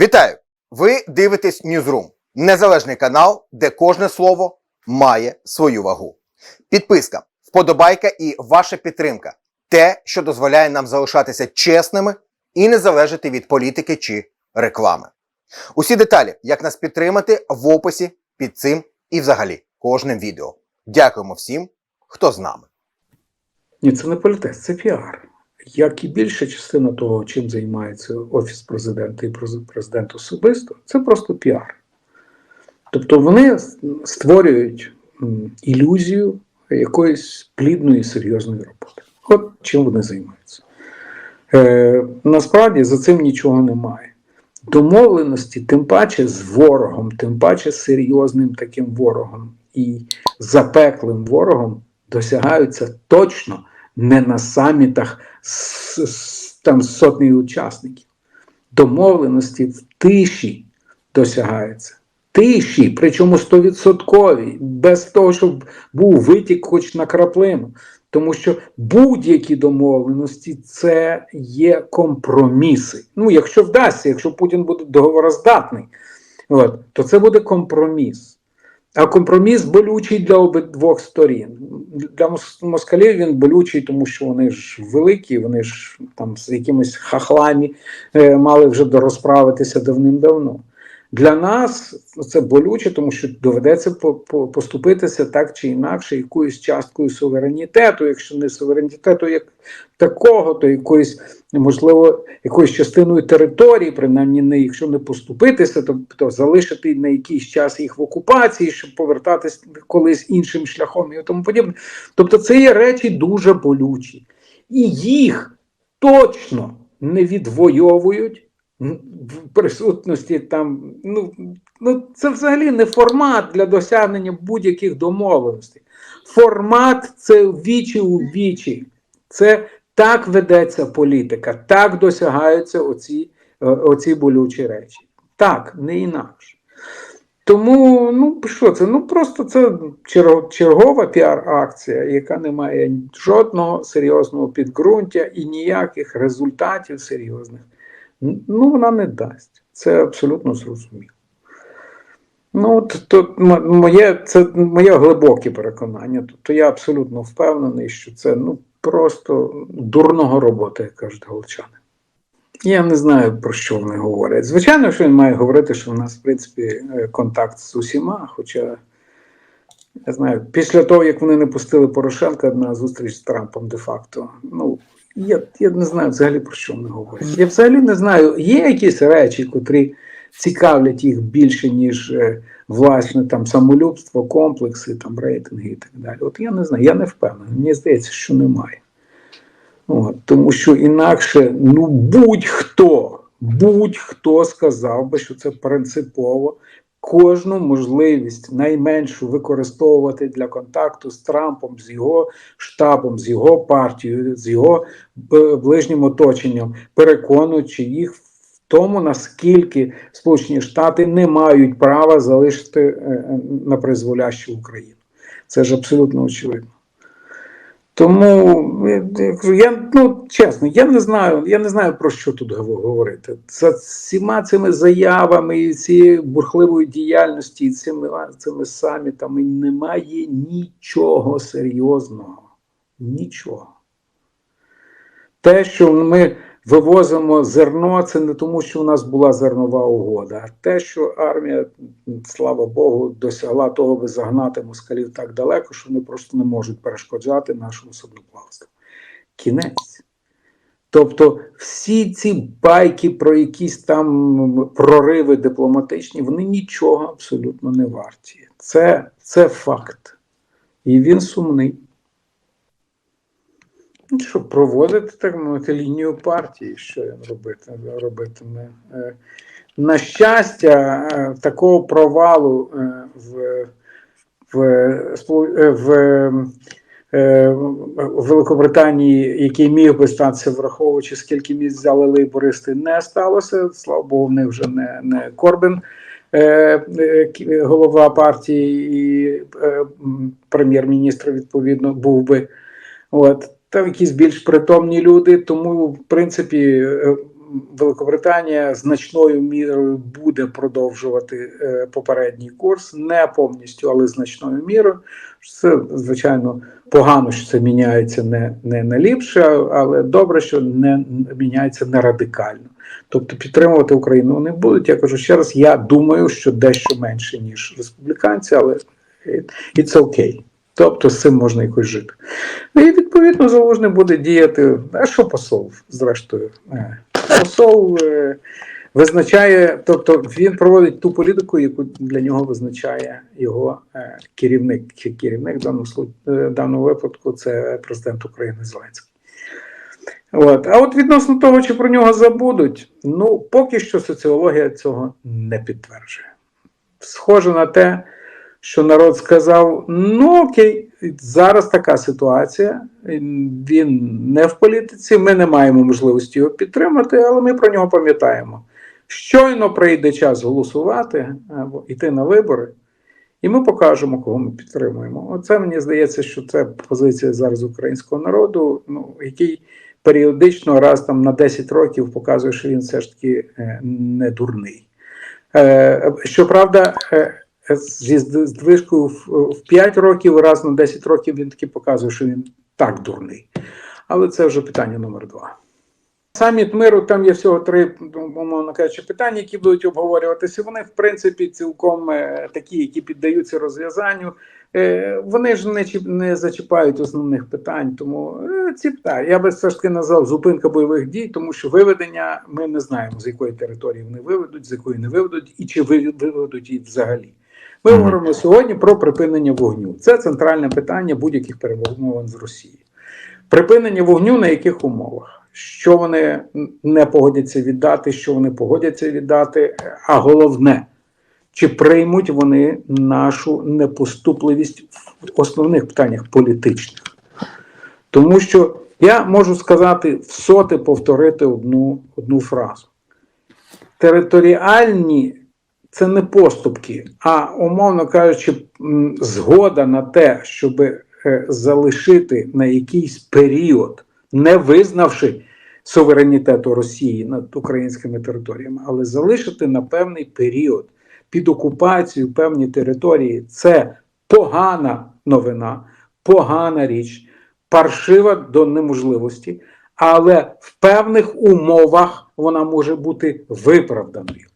Вітаю! Ви дивитесь Newsroom – незалежний канал, де кожне слово має свою вагу. Підписка, вподобайка і ваша підтримка те, що дозволяє нам залишатися чесними і не залежати від політики чи реклами. Усі деталі, як нас підтримати, в описі під цим і взагалі кожним відео. Дякуємо всім, хто з нами. Ні, це не політес, це піар. Як і більша частина того, чим займається Офіс президента і президент особисто, це просто піар. Тобто вони створюють ілюзію якоїсь плідної, серйозної роботи. От чим вони займаються. Е, насправді за цим нічого немає. Домовленості, тим паче з ворогом, тим паче з серйозним таким ворогом і запеклим ворогом досягаються точно не на самітах з, там з сотнею учасників. Домовленості в тиші досягаються. Тиші, причому стовідсоткові, без того, щоб був витік хоч на краплину. Тому що будь-які домовленості це є компроміси. Ну, якщо вдасться, якщо Путін буде договороздатний, от, то це буде компроміс. А компроміс болючий для обидвох сторін. Для мос- москалів він болючий, тому що вони ж великі, вони ж там з якимись хахлами е, мали вже дорозправитися давним-давно. Для нас це болюче, тому що доведеться по- по- поступитися так чи інакше якоюсь часткою суверенітету, якщо не суверенітету як такого, то якоюсь, можливо, якоюсь частиною території, принаймні не якщо не поступитися, то, то залишити на якийсь час їх в окупації, щоб повертатись колись іншим шляхом і тому подібне. Тобто це є речі дуже болючі. І їх точно не відвоюють в присутності там. Ну, ну це взагалі не формат для досягнення будь-яких домовленостей. Формат це вічі у вічі. Це так ведеться політика, так досягаються оці, е, оці болючі речі. Так, не інакше. Тому, ну що це? Ну просто це чергова піар-акція, яка не має жодного серйозного підґрунтя і ніяких результатів серйозних. Ну, вона не дасть. Це абсолютно зрозуміло. Ну, от, то, моє, це моє глибоке переконання. Тобто я абсолютно впевнений, що це ну, просто дурного робота, як кажуть галичани. Я не знаю, про що вони говорять. Звичайно, що він має говорити, що в нас, в принципі, е, контакт з усіма. Хоча, я знаю, після того, як вони не пустили Порошенка на зустріч з Трампом де-факто, ну, я, я не знаю взагалі про що вони говорять. Я взагалі не знаю, є якісь речі, котрі цікавлять їх більше, ніж е, власне там самолюбство, комплекси, там рейтинги і так далі. От я не знаю, я не впевнений. Мені здається, що немає. От, тому що інакше, ну будь-хто, будь-хто сказав би, що це принципово кожну можливість найменшу використовувати для контакту з Трампом, з його штабом, з його партією, з його е, ближнім оточенням, переконуючи їх в тому, наскільки Сполучені Штати не мають права залишити е, е, на призволящу Україну. Це ж абсолютно очевидно. Тому е, я ну чесно, я не знаю, я не знаю про що тут говорити. За всіма цими заявами і цією бурхливою діяльності, і цими, цими самітами немає нічого серйозного. Нічого. Те, що ми вивозимо зерно, це не тому, що у нас була зернова угода, а те, що армія, слава Богу, досягла того, аби загнати москалів так далеко, що вони просто не можуть перешкоджати нашому судноплавству. Кінець. Тобто всі ці байки про якісь там прориви дипломатичні, вони нічого абсолютно не варті. Це, це факт. І він сумний. Ну, Що проводити так мовити лінію партії, що він робити, робитиме. Е, На щастя, е, такого провалу е, в, в, в, в Великобританії, який міг би статися, враховуючи, скільки місць взяли лейбористи, не сталося. Слава Богу, в них вже не, не Корбін. Голова партії і прем'єр-міністр, відповідно, був би. От там якісь більш притомні люди, тому в принципі е, Великобританія значною мірою буде продовжувати е, попередній курс, не повністю, але значною мірою. Це звичайно погано, що це міняється не, не на ліпше, але добре, що не міняється не радикально. Тобто підтримувати Україну вони будуть. Я кажу ще раз, я думаю, що дещо менше, ніж республіканці, але it's okay. Тобто з цим можна якось жити. Ну і відповідно залужний буде діяти. А що посол, зрештою? Е, Посол е, визначає, тобто він проводить ту політику, яку для нього визначає його е, керівник. Чи керівник в даному, даному випадку це президент України Зеленський. От. А от відносно того, чи про нього забудуть, ну поки що соціологія цього не підтверджує. Схоже на те, що народ сказав: ну окей, зараз така ситуація. Він не в політиці, ми не маємо можливості його підтримати, але ми про нього пам'ятаємо. Щойно прийде час голосувати або йти на вибори, і ми покажемо, кого ми підтримуємо. Оце мені здається, що це позиція зараз українського народу, ну, який періодично раз там на 10 років показує, що він все ж таки е, не дурний. Е, Щоправда, е, зі здвижкою в, в 5 років, раз на 10 років він таки показує, що він так дурний. Але це вже питання номер два. Саміт миру, там є всього три, умовно кажучи, питання, які будуть обговорюватися. Вони, в принципі, цілком е, такі, які піддаються розв'язанню. Е, Вони ж не, чіп- не зачіпають основних питань, тому е, ці питання. Я би все ж таки назвав зупинка бойових дій, тому що виведення ми не знаємо, з якої території вони виведуть, з якої не виведуть, і чи виведуть їх взагалі. Ми говоримо сьогодні про припинення вогню. Це центральне питання будь-яких перемовин з Росією. Припинення вогню на яких умовах? Що вони не погодяться віддати, що вони погодяться віддати, а головне, чи приймуть вони нашу непоступливість в основних питаннях політичних? Тому що я можу сказати всоти повторити одну, одну фразу. Територіальні це не поступки, а умовно кажучи, згода на те, щоб е, залишити на якийсь період, не визнавши суверенітету Росії над українськими територіями, але залишити на певний період під окупацією певні території це погана новина, погана річ, паршива до неможливості, але в певних умовах вона може бути виправданою.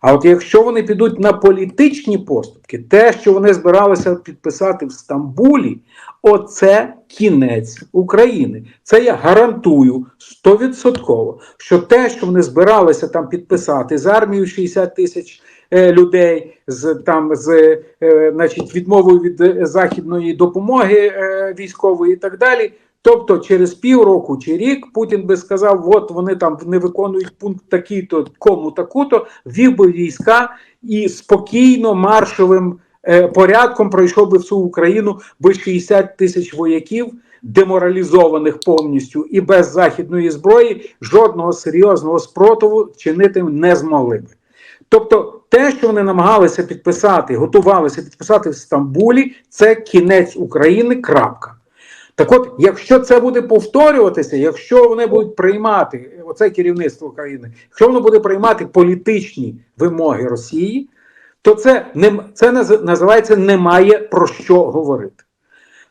А от якщо вони підуть на політичні поступки, те, що вони збиралися підписати в Стамбулі, оце кінець України. Це я гарантую стовідсотково, що те, що вони збиралися там підписати з армією 60 тисяч е, людей, з там з е, значить, відмовою від е, західної допомоги е, військової і так далі. Тобто через півроку чи рік Путін би сказав, от вони там не виконують пункт такий-то, кому таку-то, ввів би війська і спокійно маршовим е, порядком пройшов би всю Україну, би 60 тисяч вояків, деморалізованих повністю і без західної зброї, жодного серйозного спротиву чинити не змогли би. Тобто, те, що вони намагалися підписати, готувалися підписати в Стамбулі, це кінець України. Крапка. Так от, якщо це буде повторюватися, якщо вони будуть приймати оце керівництво країни, якщо воно буде приймати політичні вимоги Росії, то це не це називається немає про що говорити.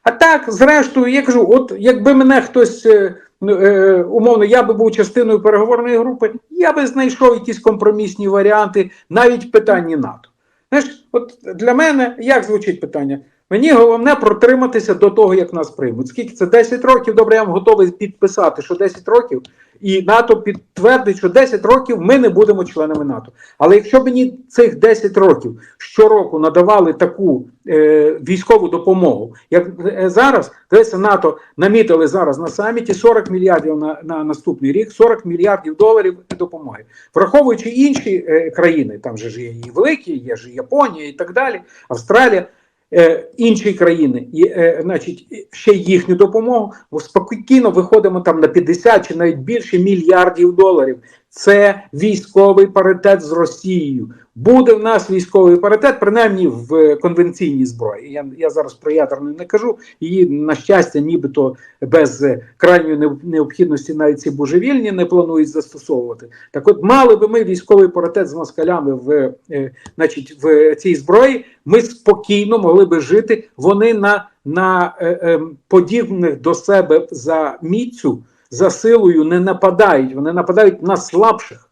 А так, зрештою, я кажу, от якби мене хтось е, ну, е, умовно, я би був частиною переговорної групи, я би знайшов якісь компромісні варіанти навіть в питанні НАТО. Знаєш, от для мене як звучить питання? Мені головне протриматися до того, як нас приймуть. Скільки це 10 років? Добре, я вам готовий підписати, що 10 років, і НАТО підтвердить, що 10 років ми не будемо членами НАТО. Але якщо б мені цих 10 років щороку надавали таку е, військову допомогу, як е, зараз, дивіться, НАТО намітили зараз на саміті 40 мільярдів на, на наступний рік, 40 мільярдів доларів допомоги. Враховуючи інші е, країни, там же ж є і великі, є ж і Японія і так далі, Австралія. Е, інші країни, і, е, значить, ще їхню допомогу, спокійно виходимо там на 50 чи навіть більше мільярдів доларів. Це військовий паритет з Росією. Буде в нас військовий паритет, принаймні в конвенційній зброї. Я, я зараз про ядерну не кажу. Її, на щастя, нібито без е, крайньої необхідності навіть ці божевільні не планують застосовувати. Так от мали би ми військовий паритет з москалями в, е, значить, в цій зброї, ми спокійно могли би жити. Вони на, на е, е, подібних до себе за міцю, за силою не нападають. Вони нападають на слабших.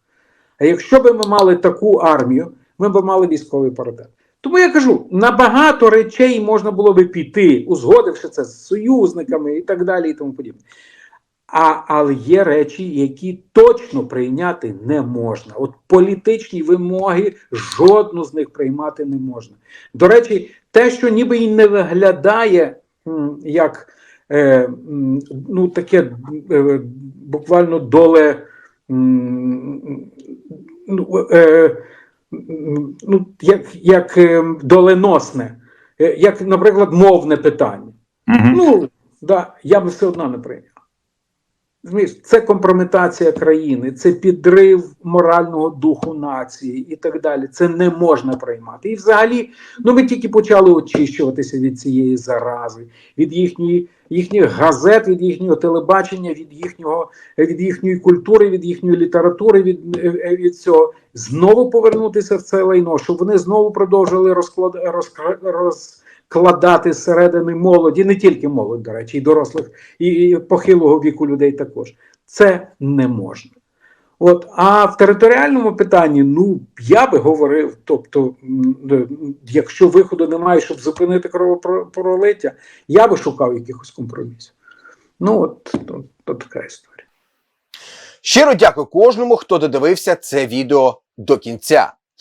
А якщо б ми мали таку армію, ми б мали військовий паритет. Тому я кажу, на багато речей можна було би піти, узгодивши це з союзниками і так далі, і тому подібне. А, але є речі, які точно прийняти не можна. От політичні вимоги жодну з них приймати не можна. До речі, те, що ніби і не виглядає як ну, таке е, буквально доле. Ну, е, ну, як, як е, доленосне, е, як, наприклад, мовне питання. Ну, да, я би все одно не прийняв. Розумієш, це компрометація країни, це підрив морального духу нації і так далі. Це не можна приймати. І взагалі, ну ми тільки почали очищуватися від цієї зарази, від їхньої, їхніх газет, від їхнього телебачення, від їхнього, від їхньої культури, від їхньої літератури, від, е, від цього. Знову повернутися в це лайно, щоб вони знову продовжили розклад, розкра- роз, кладати зсередини молоді, не тільки молодь, до речі, і дорослих, і, похилого віку людей також. Це не можна. От, а в територіальному питанні, ну я би говорив, тобто, якщо виходу немає, щоб зупинити кровопролиття, я би шукав якихось компромісів. Ну, от, то, то така історія. Щиро дякую кожному, хто додивився це відео до кінця.